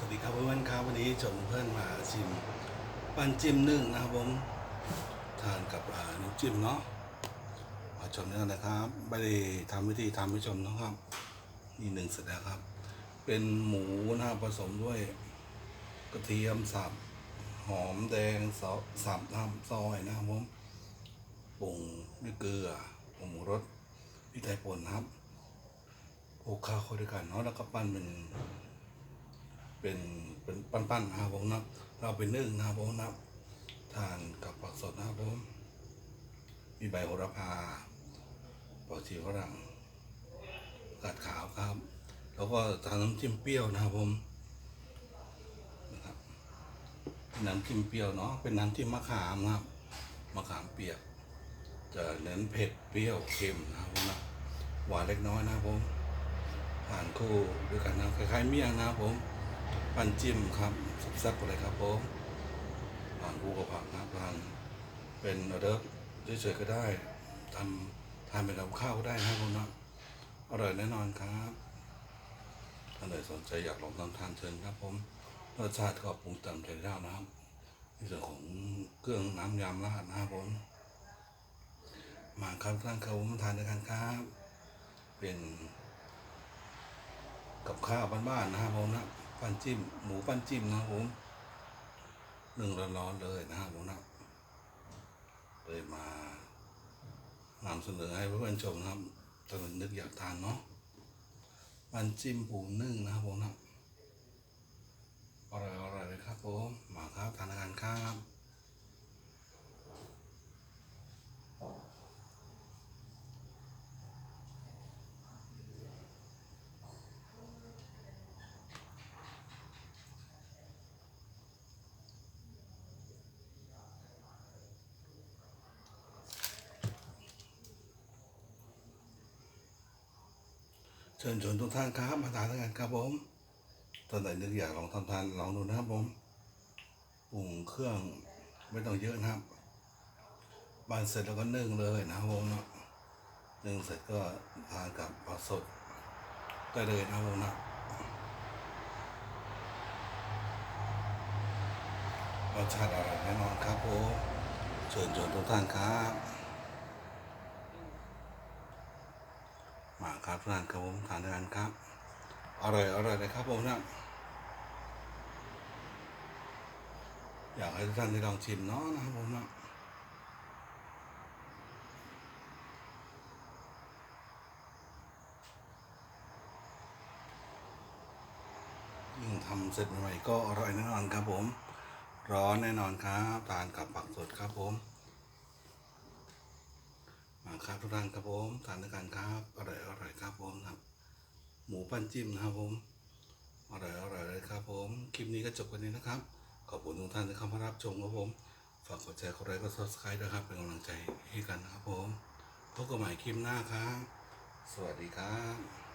สวัสดีครับเพื่อนๆครับวันนี้ชมเพื่อนมาชิม ปันจิ้มนึ่งนะครับผมทานกับน้ำจิ้มเนาะมาชมเนื้อนะครับไม่ได้ทำวิธีทำให้ชมนะครับนี่หนึ่งเสร็จแล้วครับ เป็นหมูนะครับผสมด้วยกระเทียมสับหอมแดงซอสับน้ำซอยนะครับผมปรุงด้วยเกลือผงรสพริกไทยป่นนะครับโขลกข้าวเข้าด้วยกันเนาะแล้วก็ปั้นเป็น เป็นเป็นปั้นๆนะครับผมนะเราไปนึ่งนะครับผมนะทานกับผักสดนะครับผมมีใบโหระพาผักชีฝรั่งกาดขาวครับ แล้วก็ทานน้ำจิ้มเปรี้ยวนะครับผมนะครับน้ำจิ้มเปรี้ยวเนาะเป็นน้ำจิ้มมะขามนะครับมะขามเปียก จะเน้นเผ็ดเปรี้ยวเค็มนะครับผมนะหวานเล็กน้อยนะครับผมทานคู่ด้วยกันนะคล้ายๆเมี่ยงนะครับผม ปั่นจิ้มครับแซ่บๆไปเลยครับผมทานคู่กับผักนะครับทานเป็นออเดิร์ฟเฉยๆก็ได้ทำทานเป็นกับข้าวก็ได้นะครับผมนะอร่อยแน่นอนครับท่านใดสนใจอยากลองทำทานเชิญครับผมรสชาติก็ปรุงแต่งใจได้นะครับในส่วนของเครื่องน้ำยำราดนะครับผมมาครับท่านครับผมทานด้วยกันครับ เป็นกับข้าวบ้านๆนะครับผมนะ ปั้นจิ้ม หมูปั้นจิ้มนะครับผมหนึ่งร้อนๆเลยนะผมนะเลยมานำเสนอให้เพื่อนๆชมนะครับถ้านึกอยากทานเนาะปั้นจิ้มปูนึ่งนะครับผมนะอร่อยอร่อยเลยครับผมมาครับทานอาหารครับ เชิญชวนทุกท่านครับมาทานด้วยกันครับผมท่านไหนนึกอยากลองทำทานลองดูนะครับผมปรุงเครื่องไม่ต้องเยอะนะครับบานเสร็จแล้วก็นึ่งเลยนะครับผมเนาะนึ่งเสร็จก็ทานกับผักสดได้เลยนะครับผมนะรสชาติอร่อยแน่นอนครับผมเชิญชวนทุกท่านครับ มา ครับร้านครับผมทานด้วยกันครับ อร่อยอร่อยเลยครับผมนะอยากให้ทุกท่านได้ลองชิมเนาะนะครับผมนะยิ่งทำเสร็จใหม่ก็อร่อยแน่นอนครับผม ร้อนแน่นอนครับทานกับผักสดครับผม ครับทุกท่านครับผมทานด้วยกันครับอร่อยอร่อยครับผมครับ หมูปั้นจิ้มนะครับผมอร่อยอร่อยเลยครับผมคลิปนี้ก็จบกันนี้นะครับ ขอบคุณทุกท่านที่เข้ามารับชมครับผมฝากกดแชร์กดไลค์กดซับสไครต์ด้วยครับเป็นกำลังใจให้กันนะครับผมพบกันใหม่คลิปหน้าครับสวัสดีครับ